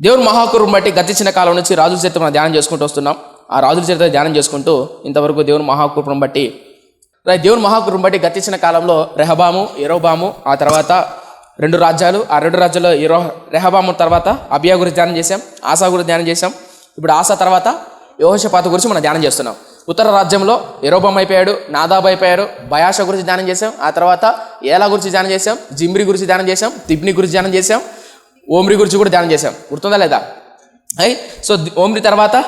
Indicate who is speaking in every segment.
Speaker 1: దేవుని మహాకృపను బట్టి గతించిన కాలం నుంచి రాజుల చరిత్ర మనం ధ్యానం చేసుకుంటూ వస్తున్నాం. ఆ రాజుల చరిత్ర ధ్యానం చేసుకుంటూ ఇంతవరకు దేవుని మహాకృపను బట్టి దేవుని మహాకృపను బట్టి గతించిన కాలంలో రెహబాము ఎరోబాము ఆ తర్వాత రెండు రాజ్యాలు ఆ రెండు రాజ్యాల్లో ఎరో రెహబాము తర్వాత అబియా గురించి ధ్యానం చేశాం ఆసా గురించి ధ్యానం చేశాం. ఇప్పుడు ఆశా తర్వాత యోహశపాత గురించి మనం ధ్యానం చేస్తున్నాం. ఉత్తర రాజ్యంలో ఎరోబాం అయిపోయాడు నాదాబ్ అయిపోయాడు బయాష గురించి ధ్యానం చేశాం ఆ తర్వాత ఏలా గురించి ధ్యానం చేశాం జిమ్రి గురించి ధ్యానం చేశాం తిబ్ని గురించి ధ్యానం చేశాం ఓమ్రి గురించి కూడా ధ్యానం చేశాం. గుర్తుందా లేదా? అయ్ సో ఓమ్రి తర్వాత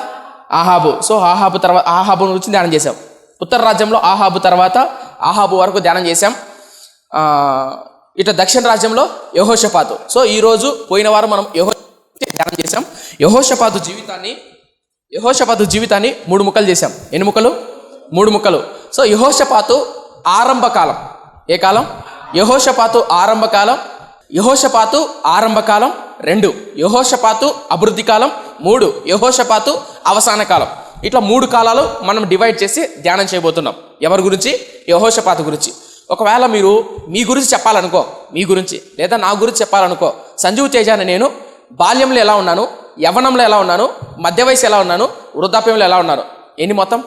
Speaker 1: ఆహాబు. సో ఆహాబు తర్వాత ఆహాబు గురించి ధ్యానం చేశాం. ఉత్తర రాజ్యంలో ఆహాబు తర్వాత ఆహాబు వరకు ధ్యానం చేశాం. ఇట దక్షిణ రాజ్యంలో యహోషపాతు. సో ఈరోజు పోయిన వారం మనం యహో ధ్యానం చేశాం. యహోషపాతు జీవితాన్ని యహోషపాతు జీవితాన్ని మూడు ముక్కలు చేశాం. ఎన్ని ముక్కలు? మూడు ముక్కలు. సో యహోషపాతు ఆరంభకాలం. ఏ కాలం? యహోషపాతు ఆరంభకాలం. యహోషపాతు ఆరంభకాలం రెండు యహోషపాతు అభివృద్ధి కాలం మూడు యహోషపాతు అవసాన కాలం. ఇట్లా మూడు కాలాలు మనం డివైడ్ చేసి ధ్యానం చేయబోతున్నాం. ఎవరి గురించి? యహోషపాతు గురించి. ఒకవేళ మీరు మీ గురించి చెప్పాలనుకో మీ గురించి లేదా నా గురించి చెప్పాలనుకో సంజీవ్ తేజాని నేను బాల్యంలో ఎలా ఉన్నాను యవనంలో ఎలా ఉన్నాను మధ్య వయసు ఎలా ఉన్నాను వృద్ధాప్యంలో ఎలా ఉన్నాను ఎన్ని మొత్తం?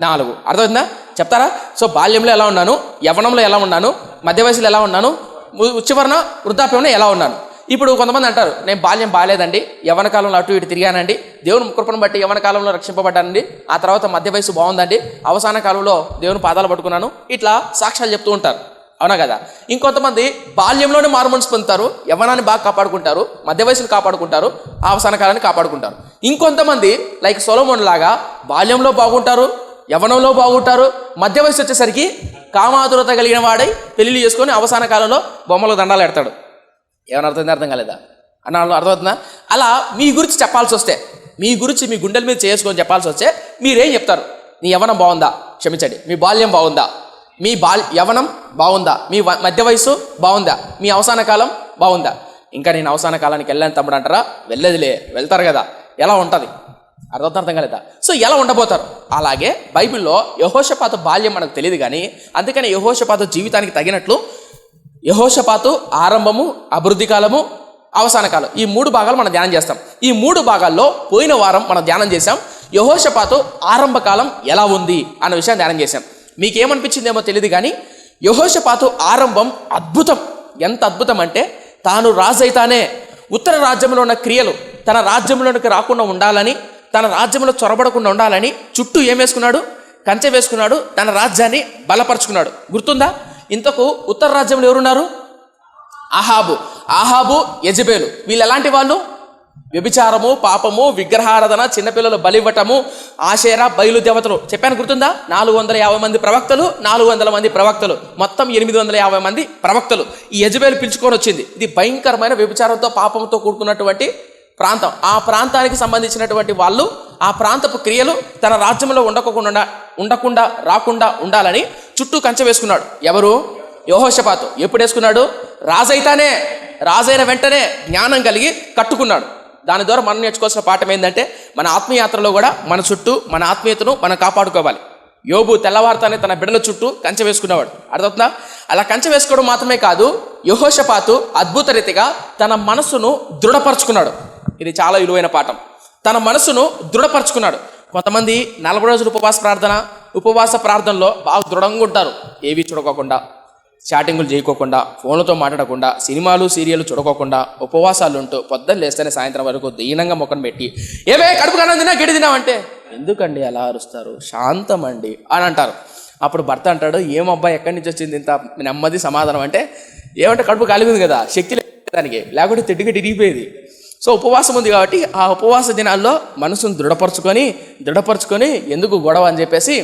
Speaker 1: నాలుగు. అర్థమైందా చెప్తారా? సో బాల్యంలో ఎలా ఉన్నాను యవనంలో ఎలా ఉన్నాను మధ్య వయసులో ఎలా ఉన్నాను చివరన వృద్ధాప్యంలో ఎలా ఉన్నాను? ఇప్పుడు కొంతమంది అంటారు నేను బాల్యం బాగాలేదండి యవన కాలంలో అటు ఇటు తిరిగానండి దేవుని కృపను బట్టి యవన కాలంలో రక్షింపబడ్డానండి ఆ తర్వాత మధ్య వయసు బాగుందండి అవసాన కాలంలో దేవుని పాదాలు పట్టుకున్నాను ఇట్లా సాక్ష్యాలు చెప్తూ ఉంటారు. అవునా కదా? ఇంకొంతమంది బాల్యంలోనే మారుమనసు పొందుతారు యవ్వనాన్ని బాగా కాపాడుకుంటారు మధ్య వయసును కాపాడుకుంటారు అవసాన కాలాన్ని కాపాడుకుంటారు. ఇంకొంతమంది లైక్ సొలమోన్ లాగా బాల్యంలో బాగుంటారు యవ్వనంలో బాగుంటారు మధ్య వయసు వచ్చేసరికి కామాతురత కలిగిన వాడై పెళ్ళి చేసుకొని అవసాన కాలంలో బొమ్మలకు దండాలు ఎడతాడు ఏమైనా అర్థం అర్థం కాలేదా? అన్న అర్థమవుతుందా? అలా మీ గురించి చెప్పాల్సి వస్తే మీ గురించి మీ గుండెల మీద చేసుకొని చెప్పాల్సి వస్తే మీరేం చెప్తారు? నీ యవనం బాగుందా? క్షమించండి. మీ బాల్యం బాగుందా? మీ బాల్ యవనం బాగుందా? మీ మధ్య వయసు బాగుందా? మీ అవసాన కాలం బాగుందా? ఇంకా నేను అవసాన కాలానికి వెళ్ళాను తమ్ముడు అంటారా? వెళ్ళేదిలే వెళ్తారు కదా. ఎలా ఉంటుంది? అర్థం అర్థం కాలేదా? సో ఎలా ఉండబోతారు? అలాగే బైబిల్లో యహోషపాత బాల్యం మనకు తెలియదు కానీ అందుకని యహోషపాత జీవితానికి తగినట్లు యహోషపాతు ఆరంభము అభివృద్ధి కాలము అవసాన కాలం. ఈ మూడు భాగాలు మనం ధ్యానం చేస్తాం. ఈ మూడు భాగాల్లో పోయిన వారం మనం ధ్యానం చేశాం యహోషపాతు ఆరంభ కాలం ఎలా ఉంది అన్న విషయం ధ్యానం చేశాం. మీకేమనిపించిందేమో తెలియదు కానీ యహోషపాతు ఆరంభం అద్భుతం. ఎంత అద్భుతం అంటే తాను రాజైతానే. ఉత్తర రాజ్యంలో ఉన్న క్రియలు తన రాజ్యంలోనికి రాకుండా ఉండాలని తన రాజ్యంలో చొరబడకుండా ఉండాలని చుట్టూ ఏం వేసుకున్నాడు? కంచె వేసుకున్నాడు తన రాజ్యాన్ని బలపరుచుకున్నాడు. గుర్తుందా? ఇంతకు ఉత్తర రాజ్యంలో ఎవరున్నారు? ఆహాబు ఆహాబు యజబేలు. వీళ్ళు ఎలాంటి వాళ్ళు? వ్యభిచారము పాపము విగ్రహారాధన చిన్నపిల్లలు బలివ్వటము ఆశేర బయలు దేవతలు. చెప్పాను గుర్తుందా? నాలుగు వందల యాభై మంది ప్రవక్తలు నాలుగు వందల మంది ప్రవక్తలు. మొత్తం ఎనిమిది వందల యాభై మంది ప్రవక్తలు. ఈ యజబేలు పిలుచుకొని వచ్చింది. ఇది భయంకరమైన వ్యభిచారంతో పాపంతో కూడుకున్నటువంటి ప్రాంతం. ఆ ప్రాంతానికి సంబంధించినటువంటి వాళ్ళు ఆ ప్రాంతపు క్రియలు తన రాజ్యంలో ఉండకుండా ఉండకుండా రాకుండా ఉండాలని చుట్టూ కంచె వేసుకున్నాడు. ఎవరు? యోహోషపాతు. ఎప్పుడు వేసుకున్నాడు? రాజైతానే. రాజైన వెంటనే జ్ఞానం కలిగి కట్టుకున్నాడు. దాని ద్వారా మనం నేర్చుకోవాల్సిన పాఠం ఏంటంటే మన ఆత్మీయాత్రలో కూడా మన చుట్టూ మన ఆత్మీయతను మనం కాపాడుకోవాలి. యోబు తెల్లవారుతానే తన బిడ్డల చుట్టూ కంచె వేసుకునేవాడు. అర్థవుతుందా అలా కంచె వేసుకోవడం మాత్రమే కాదు యహోషపాతు అద్భుత రీతిగా తన మనసును దృఢపరుచుకున్నాడు. ఇది చాలా విలువైన పాఠం. తన మనసును దృఢపరుచుకున్నాడు. కొంతమంది నలభై రోజులు ఉపవాస ప్రార్థన ఉపవాస ప్రార్థనలో బాగా దృఢంగా ఉంటారు. ఏవి చూడకోకుండా చాటింగులు చేయకోకుండా ఫోన్లతో మాట్లాడకుండా సినిమాలు సీరియల్ చూడకోకుండా ఉపవాసాలు ఉంటూ పొద్దున్న లేస్తేనే సాయంత్రం వరకు దీనంగా ముఖం పెట్టి ఏమే కడుపు కన్నా తినా గడి ఎందుకండి అలా అరుస్తారు? శాంతం అండి అని అంటారు. అప్పుడు భర్త అంటాడు ఏం అబ్బాయి ఎక్కడి నుంచి వచ్చింది ఇంత నెమ్మది సమాధానం? అంటే ఏమంటే కడుపు కాలిగి కదా శక్తి లేదు దానికి లేకుంటే తిట్టుగా తిరిగిపోయేది. సో ఉపవాసం ఉంది కాబట్టి ఆ ఉపవాస దినాల్లో మనసును దృఢపరచుకొని దృఢపరచుకొని ఎందుకు గొడవ అని చెప్పేసి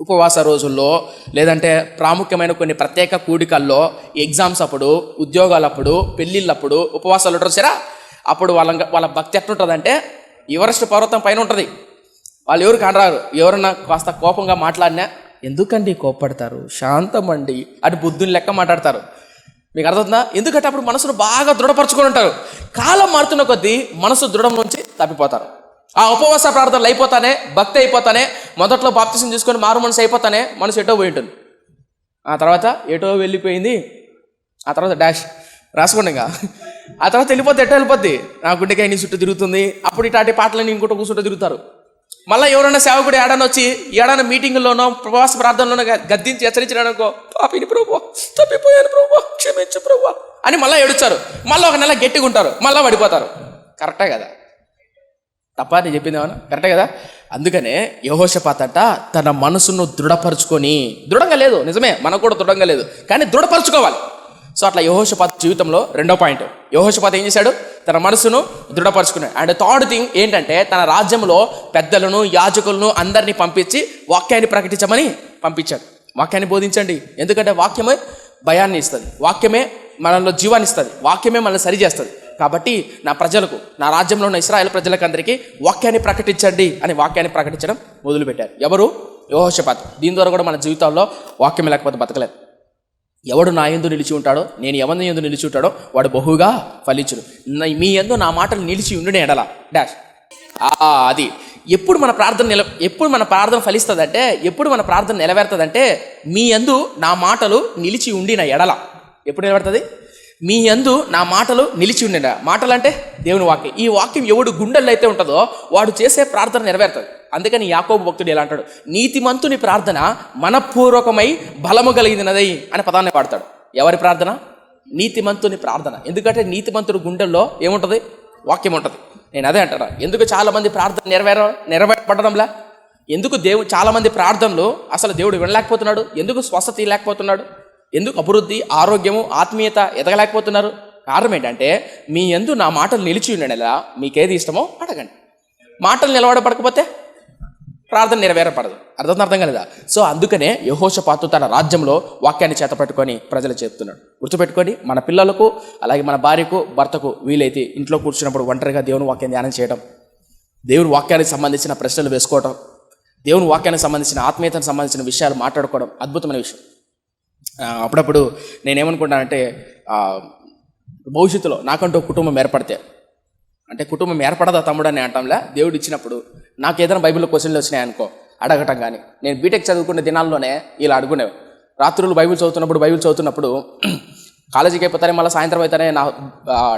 Speaker 1: ఉపవాస రోజుల్లో లేదంటే ప్రాముఖ్యమైన కొన్ని ప్రత్యేక కూడికల్లో ఎగ్జామ్స్ అప్పుడు ఉద్యోగాలప్పుడు పెళ్ళిళ్ళప్పుడు ఉపవాసాలు ఉంటారు సరే అప్పుడు వాళ్ళ వాళ్ళ భక్తి ఎట్లుంటుందంటే ఎవరెస్ట్ పర్వతం పైన ఉంటుంది. వాళ్ళు ఎవరు కానరారు. ఎవరన్నా కాస్త కోపంగా మాట్లాడినా ఎందుకండి కోప్పడతారు? శాంతమండి అటు బుద్ధుని లెక్క మాట్లాడతారు. మీకు అర్థమవుతుందా ఎందుకంటే అప్పుడు మనసును బాగా దృఢపరచుకొని ఉంటారు. కాలం మారుతున్న కొద్దీ మనసు దృఢం నుంచి తప్పిపోతారు. ఆ ఉపవాస ప్రార్థనలు అయిపోతానే భక్తి అయిపోతానే మొదట్లో బాప్తిసం తీసుకొని మారు మనసు అయిపోతానే మనసు ఎటో పోయి ఉంటుంది. ఆ తర్వాత ఎటో వెళ్ళిపోయింది? ఆ తర్వాత డాష్. రాసుకోండి ఇంకా. ఆ తర్వాత వెళ్ళిపోతే ఎట్ట వెళ్ళిపోద్ది? నా గుండెకాయ నీ చుట్టూ తిరుగుతుంది. అప్పుడు ఇటాటి పాటలని ఇంకోటి కూర్చుంటూ తిరుగుతారు. మళ్ళీ ఎవరైనా సేవకుడు ఏడాని వచ్చి ఏడాన మీటింగ్లోనో ప్రవాస ప్రార్థనలోనో గద్దించి హెచ్చరించినాడు అనుకో పాపిని ప్రభు తప్పిపోయాను ప్రభు క్షమించు ప్రభు అని మళ్ళీ ఏడుస్తారు. మళ్ళీ ఒక నెల గట్టిగా ఉంటారు మళ్ళీ పడిపోతారు. కరెక్టే కదా? తప్ప నేను చెప్పింది ఏమన్నా? కరెక్టే కదా? అందుకనే యహోషపాతట తన మనసును దృఢపరుచుకొని దృఢంగా లేదు నిజమే మనకు కూడా దృఢంగా లేదు కానీ దృఢపరుచుకోవాలి. సో అట్లా యహోషపాత్ జీవితంలో రెండో పాయింట్. యహోషపాత్ ఏం చేశాడు? తన మనసును దృఢపరుచుకున్నాడు. అండ్ థర్డ్ థింగ్ ఏంటంటే తన రాజ్యంలో పెద్దలను యాజకులను అందరినీ పంపించి వాక్యాన్ని ప్రకటించమని పంపించాడు. వాక్యాన్ని బోధించండి. ఎందుకంటే వాక్యమే భయాన్ని ఇస్తుంది. వాక్యమే మనలో జీవాన్ని ఇస్తుంది. వాక్యమే మనల్ని సరి చేస్తుంది. కాబట్టి నా ప్రజలకు నా రాజ్యంలో ఉన్న ఇస్రాయల్ ప్రజలకు అందరికీ వాక్యాన్ని ప్రకటించండి అని వాక్యాన్ని ప్రకటించడం మొదలుపెట్టారు. ఎవరు? యోహోషపాత్. దీని ద్వారా కూడా మన జీవితాల్లో వాక్యం లేకపోతే బతకలేదు. ఎవడు నా ఎందు నిలిచి ఉంటాడో నేను ఎవరిని ఎందు నిలిచి ఉంటాడో వాడు బహుగా ఫలించుడు మీ ఎందు నా మాటలు నిలిచి ఉండునే ఎడల. డాష్ అది. ఎప్పుడు మన ప్రార్థన నిల ఎప్పుడు మన ప్రార్థన ఫలిస్తుందంటే ఎప్పుడు మన ప్రార్థన నెరవేరుతుందంటే మీ యందు నా మాటలు నిలిచి ఉండిన ఎడల. ఎప్పుడు నిలబడుతుంది? మీ యందు నా మాటలు నిలిచి ఉండిన. మాటలు అంటే దేవుని వాక్యం. ఈ వాక్యం ఎవడు గుండెల్లో అయితే ఉంటుందో వాడు చేసే ప్రార్థన నెరవేరుతుంది. అందుకని యాకోబు భక్తుడు ఎలా అంటాడు నీతిమంతుని ప్రార్థన మనపూర్వకమై బలము కలిగినదై అనే పదాన్ని వాడతాడు. ఎవరి ప్రార్థన? నీతిమంతుని ప్రార్థన. ఎందుకంటే నీతిమంతుడు గుండెల్లో ఏముంటుంది? వాక్యం ఉంటుంది. నేను అదే అంటారా ఎందుకు చాలామంది ప్రార్థన నెరవేర నెరవేరపడడంలా? ఎందుకు దేవుడు చాలామంది ప్రార్థనలు అసలు దేవుడు వినలేకపోతున్నాడు? ఎందుకు స్వస్థత లేకపోతున్నాడు? ఎందుకు అభివృద్ధి ఆరోగ్యము ఆత్మీయత ఎదగలేకపోతున్నారు? కారణం ఏంటంటే మీ ఎందు నా మాటలు నిలిచి ఉండేలా మీకేది ఇష్టమో అడగండి. మాటలు నిలబడపడకపోతే ప్రార్థన నెరవేరపడదు. అర్థం అర్థం కలదా? సో అందుకనే యహోషపాతు తన రాజ్యంలో వాక్యాన్ని చేతపట్టుకొని ప్రజలు చెప్తున్నాడు. గుర్తుపెట్టుకొని మన పిల్లలకు అలాగే మన భార్యకు భర్తకు వీలైతే ఇంట్లో కూర్చున్నప్పుడు ఒంటరిగా దేవుని వాక్యం ధ్యానం చేయడం దేవుని వాక్యానికి సంబంధించిన ప్రశ్నలు వేసుకోవడం దేవుని వాక్యానికి సంబంధించిన ఆత్మీయతకు సంబంధించిన విషయాలు మాట్లాడుకోవడం అద్భుతమైన విషయం. అప్పుడప్పుడు నేనేమనుకుంటానంటే భవిష్యత్తులో నాకంటూ కుటుంబం ఏర్పడితే అంటే కుటుంబం ఏర్పడదా తమ్ముడు అని అంటాంలే దేవుడు ఇచ్చినప్పుడు నాకు ఏదైనా బైబిల్లో క్వశ్చన్లు వచ్చినాయి అనుకో అడగటం కానీ నేను బీటెక్ చదువుకునే దినాల్లోనే ఇలా అడుగునేవి. రాత్రులు బైబిల్ చదువుతున్నప్పుడు బైబిల్ చదువుతున్నప్పుడు కాలేజీకి అయిపోతానే మళ్ళీ సాయంత్రం అయితేనే నా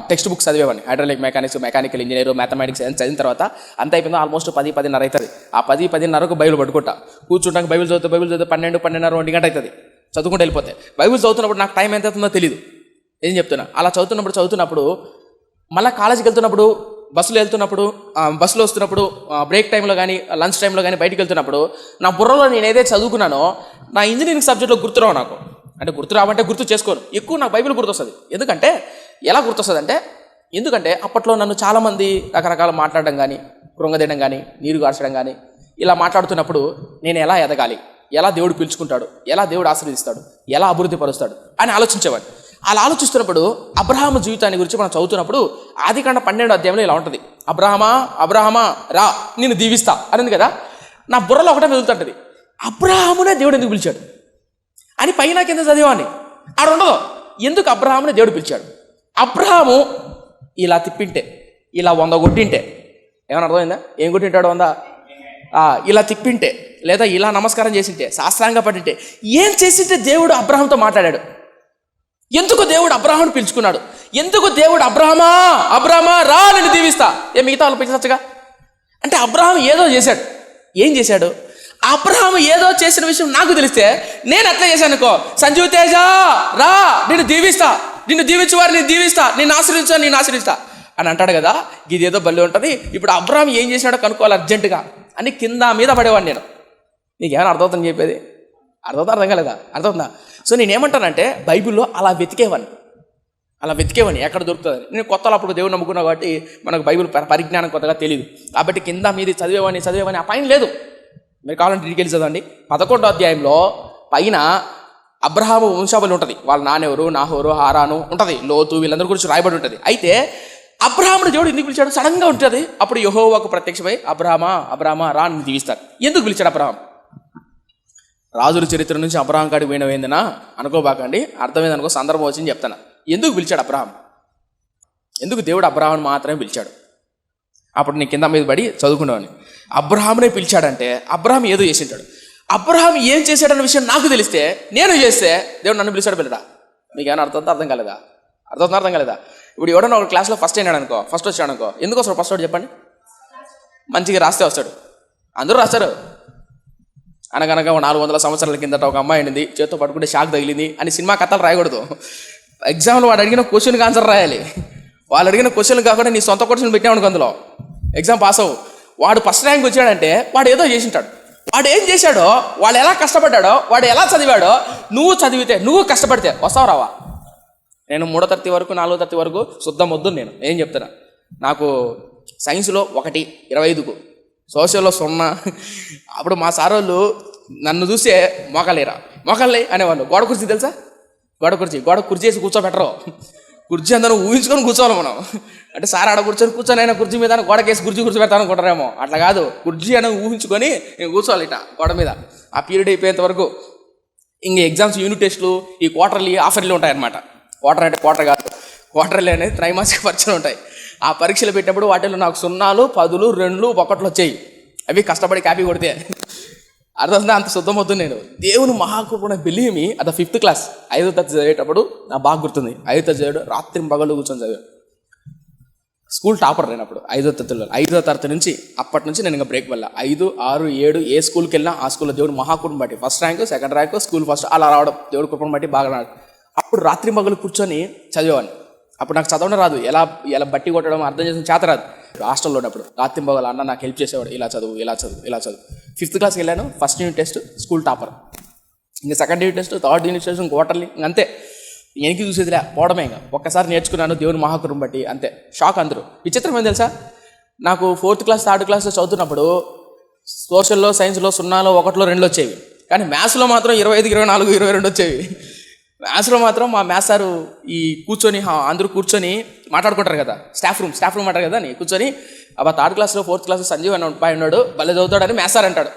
Speaker 1: text books చదివేవాడిని. Hydraulic mechanics mechanical engineer mathematics అని చదివిన తర్వాత అంత అయిపోయింది ఆల్మోస్ట్ పది పదిన్నర అవుతుంది. ఆ పది పదిన్నరకు బైబిల్ పట్టుకుంటా కూర్చుంటాక బైబిల్ చదివితే బైబిల్ చదివితే పన్నెండు పన్నెండున్నర ఒంటి గంట అవుతుంది. చదువుకుంటూ వెళ్ళిపోతే బైబిల్ చదువుతున్నప్పుడు నాకు టైం ఎంత అవుతుందో తెలియదు ఏం చెప్తున్నా? అలా చదువుతున్నప్పుడు చదువుతున్నప్పుడు మళ్ళీ కాలేజీకి వెళ్తున్నప్పుడు బస్సులో వెళ్తున్నప్పుడు బస్సులో వస్తున్నప్పుడు బ్రేక్ టైంలో కానీ లంచ్ టైంలో కానీ బయటికి వెళ్తున్నప్పుడు నా బుర్రలో నేను ఏదైతే చదువుకున్నానో నా ఇంజనీరింగ్ సబ్జెక్ట్లో గుర్తురావు నాకు. అంటే గుర్తు రావంటే గుర్తు చేసుకోను. ఎక్కువ నాకు బైబిల్ గుర్తొస్తుంది. ఎందుకంటే ఎలా గుర్తొస్తుంది అంటే ఎందుకంటే అప్పట్లో నన్ను చాలామంది రకరకాల మాట్లాడడం కానీ కృంగదేయడం కానీ నీరు గార్చడం కానీ ఇలా మాట్లాడుతున్నప్పుడు నేను ఎలా ఎదగాలి? ఎలా దేవుడు పిలుచుకుంటాడు? ఎలా దేవుడు ఆశీర్వదిస్తాడు? ఎలా అభివృద్ధి పరుస్తాడు? అని ఆలోచించేవాడు. అలా ఆలోచిస్తున్నప్పుడు అబ్రహాము జీవితాన్ని గురించి మనం చదువుతున్నప్పుడు ఆదికాండ పన్నెండు అధ్యాయంలో ఇలా ఉంటుంది. అబ్రహమా అబ్రహమా రా నేను దీవిస్తా అనింది కదా? నా బుర్రలో ఒకటే వెళ్తుంటుంది అబ్రహామునే దేవుడు ఎందుకు పిలిచాడు? అని పైన కింద చదివాన్ని ఆడ ఉండదు. ఎందుకు అబ్రహాముని దేవుడు పిలిచాడు? అబ్రహాము ఇలా తిప్పింటే ఇలా వంద కొట్టింటే. ఏమన్నా అర్థమైందా? ఏం కొట్టింటాడు వంద? ఇలా తిప్పింటే లేదా ఇలా నమస్కారం చేసింటే శాస్త్రాంగ పడింటే ఏం చేసింటే దేవుడు అబ్రహంతో మాట్లాడాడు? ఎందుకు దేవుడు అబ్రహాను పిలుచుకున్నాడు? ఎందుకు దేవుడు అబ్రహమా అబ్రహమా రా నేను దీవిస్తా? ఏ మిగతా వాళ్ళు పిలిచచ్చుగా? అంటే అబ్రహం ఏదో చేశాడు. ఏం చేశాడు? అబ్రహం ఏదో చేసిన విషయం నాకు తెలిస్తే నేను అట్లా చేశాను అనుకో సంజీవ్ తేజ రా నిన్ను దీవిస్తా. నిన్ను దీవించు వారు నేను దీవిస్తా. నేను ఆశ్రయించా నేను ఆశ్రయిస్తా. అని అంటాడు కదా ఇది ఏదో బల్లి ఉంటుంది. ఇప్పుడు అబ్రహం ఏం చేసినాడో కనుక్కోవాలి అర్జెంటుగా అని కింద మీద పడేవాడిని నేను. నీకేమైనా అర్థమవుతుంది చెప్పేది? అర్థమవుతా అర్థం కాలేదా? అర్థమవుతుందా? సో నేనేమంటానంటే బైబిల్లో అలా వెతికేవాడిని. అలా వెతికేవని ఎక్కడ దొరుకుతుంది? నేను కొత్తలో అప్పుడు దేవుడు నమ్ముకున్నా కాబట్టి మనకు బైబిల్ పరిజ్ఞానం కొత్తగా తెలియదు కాబట్టి కింద మీది చదివేవని చదివేవని ఆ పైన లేదు. మీరు కావాలంటే డీటెయిల్స్ చదవండి. పదకొండో అధ్యాయంలో పైన అబ్రహాము వంశావళి ఉంటుంది. వాళ్ళ నానెవరు నాహోరు హారాను ఉంటుంది. లోతు వీళ్ళందరి గురించి రాయబడి ఉంటుంది. అయితే అబ్రహాముడు దేవుడు ఎందుకు పిలిచాడు? సడన్గా ఉంటుంది. అప్పుడు యహోవాకు ప్రత్యక్షమై అబ్రహమా అబ్రహమా రా అని దీవిస్తారు. ఎందుకు పిలిచాడు అబ్రహాం రాజుల చరిత్ర నుంచి అబ్రహాం కాడికి పోయినవేందనా అనుకోబాకండి. అర్థమైందనుకో సందర్భం వచ్చింది చెప్తాను. ఎందుకు పిలిచాడు అబ్రహాం ఎందుకు దేవుడు అబ్రహాం మాత్రమే పిలిచాడు? అప్పుడు నీ కింద మీద పడి చదువుకునేవాడిని. అబ్రహామునే పిలిచాడంటే అబ్రహాం ఏదో చేసింటాడు. అబ్రహాం ఏం చేశాడన్న విషయం నాకు తెలిస్తే నేను చేస్తే దేవుడు నన్ను పిలిచాడు పిల్లడా? మీకు ఏమైనా అర్థం అర్థం కాలేదా? అర్థం అర్థం కాలేదా? ఇప్పుడు ఎవడన్నా ఒక క్లాస్లో ఫస్ట్ అయినాడు అనుకో ఫస్ట్ వచ్చాడు అనుకో ఎందుకు వస్తాడు ఫస్ట్ వాడు చెప్పండి? మంచిగా రాస్తే వస్తాడు. అందరూ రాస్తారు. అనగనగా నాలుగు వందల సంవత్సరాల కిందట ఒక అమ్మాయి ఉండింది చేత్తో పట్టుకుంటే షాక్ తగిలింది అని సినిమా కథలు రాయకూడదు. ఎగ్జామ్లో వాడు అడిగిన క్వశ్చన్కి ఆన్సర్ రాయాలి. వాళ్ళు అడిగిన క్వశ్చన్ కాకుండా నీ సొంత క్వశ్చన్ పెట్టావు అందులో. ఎగ్జామ్ పాస్ అవ్వు. వాడు ఫస్ట్ ర్యాంక్ వచ్చాడంటే వాడు ఏదో చేసింటాడు. వాడు ఏం చేశాడో వాడు ఎలా కష్టపడ్డాడో వాడు ఎలా చదివాడో నువ్వు చదివితే నువ్వు కష్టపడితే వస్తావు రావా? నేను మూడో తరగతి వరకు నాలుగో తరగతి వరకు శుద్ధం వద్దు నేను. ఏం చెప్తున్నా? నాకు సైన్స్లో ఒకటి ఇరవై ఐదుకు. సోషల్లో సున్నా. అప్పుడు మా సార్ వాళ్ళు నన్ను చూసే మోకలేరా మోకలే అనేవాళ్ళు. గోడ కుర్చీ తెలుసా? గోడ కుర్చీ. గోడ కుర్చీ వేసి కూర్చోబెట్టరు. కుర్చీ అందరూ ఊహించుకొని కూర్చోవాలి మనం. అంటే సార్ ఆడ కూర్చొని కూర్చొని అయినా కుర్చీ మీద గోడకేసి కుర్చీ కూర్చోబెడతాను అనుకుంటారేమో. అట్లా కాదు. కుర్చీ అనేది ఊహించుకొని నేను కూర్చోవాలి ఇట గోడ మీద. ఆ పీరియడ్ అయిపోయేంత వరకు ఇంక ఎగ్జామ్స్ యూనిట్ టెస్టులు ఈ క్వార్టర్లీ ఆఫర్లు ఉంటాయన్నమాట. క్వార్టర్ అంటే క్వార్టర్ కాదు. క్వార్టర్లీ అనేది త్రైమాసిక పరీక్షలు ఉంటాయి. ఆ పరీక్షలు పెట్టినప్పుడు వాటిలో నాకు సున్నాలు పదులు రెండు ఒకట్లు వచ్చాయి. అవి కష్టపడి కాపీ కొడితే అర్థం అంత శుద్ధమవుతుంది నేను. దేవుని మహాకృపణ బిలీమి అది ఫిఫ్త్ క్లాస్ ఐదో తరగతి చదివేటప్పుడు నా బాగా గుర్తుంది. ఐదో తరగతి చదివాడు రాత్రి పగలు కూర్చొని చదివాడు. స్కూల్ టాపర్ నేను అప్పుడు ఐదో తరగతిలో ఐదో తరగతి నుంచి అప్పటి నుంచి నేను ఇంకా బ్రేక్ వల్ల. ఐదు ఆరు ఏడు ఏ స్కూల్కి వెళ్ళినా ఆ స్కూల్లో దేవుడు మహాకృపను బట్టి first rank second rank school first అలా రావడం దేవుడు కుటుంబం బట్టి బాగా రావడం. అప్పుడు రాత్రి మగలు కూర్చొని చదివేవాడిని. అప్పుడు నాకు చదవడం రాదు. ఎలా ఎలా బట్టి కొట్టడం అర్థం చేసిన చేత రాదు. హాస్టల్లో ఉన్నప్పుడు రాత్రి మగలు అన్న నాకు హెల్ప్ చేసేవాడు. ఇలా చదువు ఇలా చదువు ఇలా చదువు. ఫిఫ్త్ క్లాస్కి వెళ్ళాను. First unit test school topper ఇంకా second unit test third unit test quarterly అంతే. ఎనికి చూసేదిలే పోవడమే ఇంకా. ఒక్కసారి నేర్చుకున్నాను దేవుని మహాకురం బట్టి అంతే. షాక్ అందరూ. విచిత్రం ఏం తెలుసా? నాకు ఫోర్త్ క్లాస్ థర్డ్ క్లాస్ చదువుతున్నప్పుడు సోషల్లో సైన్స్లో సున్నాలో ఒకటిలో రెండు వచ్చేవి. కానీ మ్యాథ్స్లో మాత్రం ఇరవై ఐదు ఇరవై నాలుగు ఇరవై రెండు వచ్చేవి. మ్యాథ్స్లో మాత్రం మా మ్యాథ్స్ సారు ఈ కూర్చొని అందరూ కూర్చొని మాట్లాడుకుంటారు కదా. స్టాఫ్ రూమ్ స్టాఫ్ రూమ్ అంటారు కదా నీ కూర్చొని అబ్బా థర్డ్ క్లాస్లో ఫోర్త్ క్లాస్ సంజీవ్ అని పై ఉన్నాడు భలే చదువుతాడని మ్యాథ్స్ సార్ అంటాడు.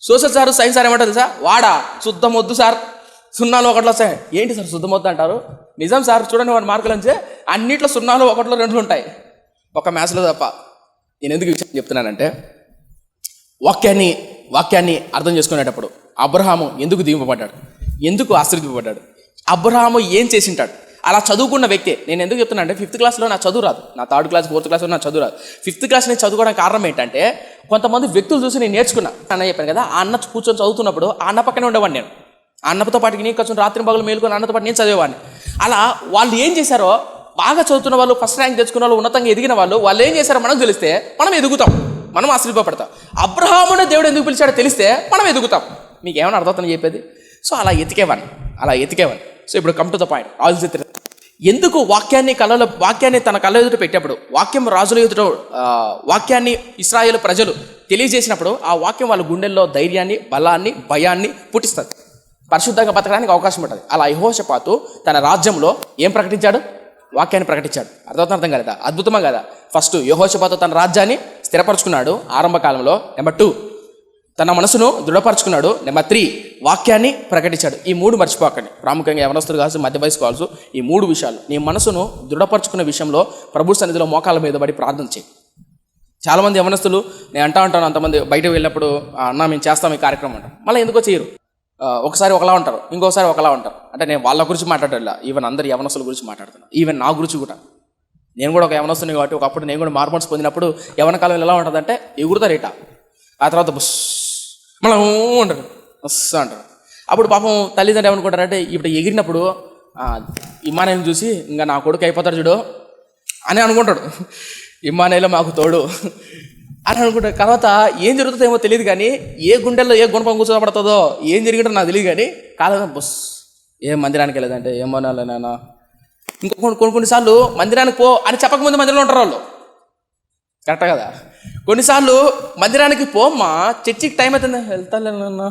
Speaker 1: సోషల్ సార్ సైన్స్ సార్ ఏమంటారు తెలుసా? వాడా శుద్ధం వద్దు సార్. సున్నాలు ఒకటిలో వస్తాయి. ఏంటి సార్ శుద్ధం వద్దు అంటారు? నిజం సార్ చూడండి వాడి మార్కులు అంటే అన్నిట్లో సున్నాలు ఒకటిలో రెండు ఉంటాయి. ఒక మ్యాథ్స్లో తప్ప. నేను ఎందుకు విషయం చెప్తున్నానంటే వాక్యాన్ని వాక్యాన్ని అర్థం చేసుకునేటప్పుడు అబ్రహాము ఎందుకు దీవింపబడ్డాడు? ఎందుకు ఆశ్రదింపబడ్డాడు అబ్రహాము ఏం చేసింటాడు? అలా చదువుకున్న వ్యక్తే నేను ఎందుకు చెప్తున్నా అంటే ఫిఫ్త్ క్లాస్లో నా చదువు రాదు. నా థర్డ్ క్లాస్ ఫోర్త్ క్లాస్లో నా చదువు రాదు. ఫిఫ్త్ క్లాస్ నేను చదువుకోవడానికి కారణం ఏంటంటే కొంతమంది వ్యక్తులు చూసి నేను నేర్చుకున్నా. అన్న చెప్పాను కదా ఆ అన్న కూర్చొని చదువుతున్నప్పుడు ఆ అన్న పక్కనే ఉండేవాడిని నేను. అన్నతో పాటు నేను కొంచెం రాత్రి పగలు మేలుకొని అన్నతో పాటు నేను చదివేవాడిని. అలా వాళ్ళు ఏం చేశారో బాగా చదువుతున్న వాళ్ళు ఫస్ట్ ర్యాంక్ తెచ్చుకున్న వాళ్ళు ఉన్నతంగా ఎదిగిన వాళ్ళు వాళ్ళు ఏం చేశారో మనకు తెలిస్తే మనం ఎదుగుతాం. మనం ఆశ్రయపడతాం అబ్రహామునే దేవుడు ఎందుకు పిలిచాడో తెలిస్తే మనం ఎదుగుతాం. మీకు ఏమైనా అర్థమవుతుందని చెప్పేది? సో అలా ఎతికేవాడిని. అలా ఎతికేవాడిని. సో ఇప్పుడు come to the point Raju చరిత్ర ఎందుకు వాక్యాన్ని కళలో వాక్యాన్ని తన కళ్ళ ఎదుట పెట్టినప్పుడు వాక్యం రాజుల ఎదుట వాక్యాన్ని ఇస్రాయేల్ ప్రజలు తెలియజేసినప్పుడు ఆ వాక్యం వాళ్ళ గుండెల్లో ధైర్యాన్ని బలాన్ని భయాన్ని పుట్టిస్తుంది. పరిశుద్ధంగా బతకడానికి అవకాశం ఉంటుంది. అలా యహోషపాతు తన రాజ్యంలో ఏం ప్రకటించాడు? వాక్యాన్ని ప్రకటించాడు. అర్థం అర్థం కదా అద్భుతమా కదా? ఫస్ట్ యహోషపాతు తన రాజ్యాన్ని స్థిరపరచుకున్నాడు. ఆరంభ కాలంలో నెంబర్ టూ తన మనసును దృఢపరచుకున్నాడు. నెంబర్ త్రీ వాక్యాన్ని ప్రకటించాడు. ఈ మూడు మర్చిపోకండి. ప్రాముఖ్యంగా యవనస్తులు కావచ్చు మధ్య వయసు కావచ్చు ఈ మూడు విషయాలు. నీ మనసును దృఢపరచుకునే విషయంలో ప్రభు సన్నిధిలో మోకాల మీద పడి ప్రార్థన చేయి. చాలామంది యవనస్తులు నేను అంటా ఉంటాను అంతమంది బయటకు వెళ్ళినప్పుడు అన్న మేము చేస్తాం ఈ కార్యక్రమం అంటాం మళ్ళీ ఎందుకో చేయరు. ఒకసారి ఒకలా ఉంటారు ఇంకోసారి ఒకలా ఉంటారు. అంటే నేను వాళ్ళ గురించి మాట్లాడలే ఈవెన్ అందరు యవనస్తుల గురించి మాట్లాడుతున్నాను ఈవెన్ నా గురించి కూడా. నేను కూడా ఒక యవనస్తుని కాబట్టి ఒకప్పుడు నేను కూడా మార్మోన్స్ పొందినప్పుడు యవన కాలం ఎలా ఉంటుందంటే ఎగురుతారు ఇట ఆ తర్వాత బుస్ మళ్ళీ ఉంటారు అంటారు. అంటారు. అప్పుడు పాపం తల్లిదండ్రులు ఏమనుకుంటారంటే ఇప్పుడు ఎగిరినప్పుడు ఆ, చూసి ఇంకా నా కొడుకు అయిపోతాడు చూడు అని అనుకుంటాడు. ఇమ్మానేలో మాకు తోడు అని అనుకుంటాడు. తర్వాత ఏం జరుగుతుందో తెలియదు కానీ ఏ గుండెల్లో ఏ గుణపం కూర్చోబడుతుందో ఏం జరిగిందో నాకు తెలియదు కానీ కాలం బస్ ఏ మందిరానికి వెళ్ళదంటే ఏమనాలి నాన్న ఇంకా కొన్ని కొన్ని కొన్నిసార్లు మందిరానికి పో అని చెప్పకముందు మందిరంలో ఉంటారు వాళ్ళు. కరెక్ట్ కదా? కొన్నిసార్లు మందిరానికి పోమ్మా చర్చికి టైం అవుతుంది. వెళ్తాను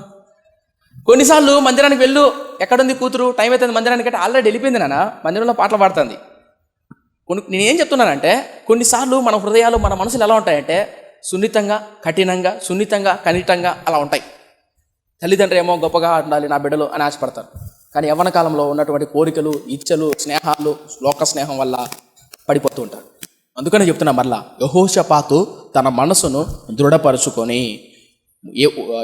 Speaker 1: కొన్నిసార్లు మందిరానికి వెళ్ళు. ఎక్కడుంది కూతురు? టైం అవుతుంది మందిరానికి అంటే ఆల్రెడీ వెళ్ళిపోయింది నాన్న. మందిరంలో పాటలు పాడుతుంది. కొన్ని నేనేం చెప్తున్నానంటే కొన్నిసార్లు మన హృదయాలు మన మనసులు ఎలా ఉంటాయంటే సున్నితంగా కఠినంగా సున్నితంగా కనిటంగా అలా ఉంటాయి. తల్లిదండ్రులు ఏమో గొప్పగా ఉండాలి నా బిడ్డలు అని ఆశపడతారు. కానీ యవ్వన కాలంలో ఉన్నటువంటి కోరికలు ఇచ్చలు స్నేహాలు లోక స్నేహం వల్ల పడిపోతూ ఉంటారు. అందుకనే చెప్తున్నా మరలా యహోషపాతు తన మనసును దృఢపరుచుకొని